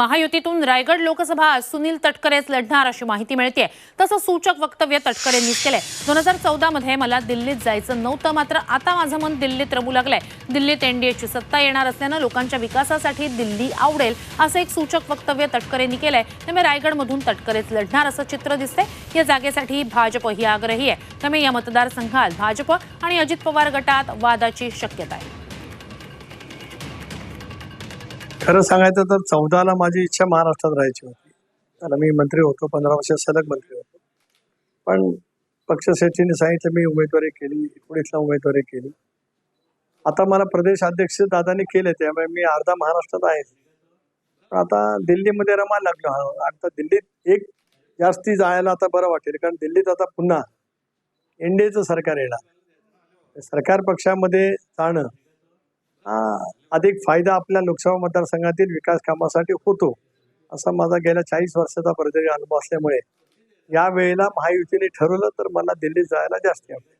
महायुतीतून रायगड लोकसभा सुनील तटकरेच लढणार अशी माहिती मिळते तसं सूचक वक्तव्य तटकरेंनीच केलंय. दोन हजार चौदामध्ये मला दिल्लीत जायचं नव्हतं मात्र आता माझं मन दिल्लीत रमू लागलंय. दिल्लीत एनडीएची सत्ता येणार असल्यानं लोकांच्या विकासासाठी दिल्ली आवडेल असं एक सूचक वक्तव्य तटकरेंनी केलंय. त्यामुळे रायगडमधून तटकरेच लढणार असं चित्र दिसतंय. या जागेसाठी भाजप ही आग्रही आहे. त्यामुळे या मतदारसंघात भाजप आणि अजित पवार गटात वादाची शक्यता आहे. खरं सांगायचं तर चौदाला माझी इच्छा महाराष्ट्रात राहायची होती. कारण मी मंत्री होतो पंधरा वर्ष सलग मंत्री होतो. पण पक्षश्रेष्ठीने सांगितलं मी उमेदवारी केली एकोणीसला उमेदवारी केली. आता मला प्रदेश अध्यक्ष दादाने केले त्यामुळे मी अर्धा महाराष्ट्रात आहे. पण आता दिल्लीमध्ये रमायला लागलो. आता दिल्लीत एक जास्ती जायला आता बरं वाटेल कारण दिल्लीत आता पुन्हा एनडीएचं सरकार येणार. सरकार पक्षामध्ये जाणं अधिक फायदा आपल्या लोकसभा मतदारसंघातील विकास कामासाठी होतो. असा माझा गेल्या चाळीस वर्षाचा प्रत्येक अनुभव असल्यामुळे या वेळेला महायुतीने ठरवलं तर मला दिल्लीत जायला जास्त आवडेल.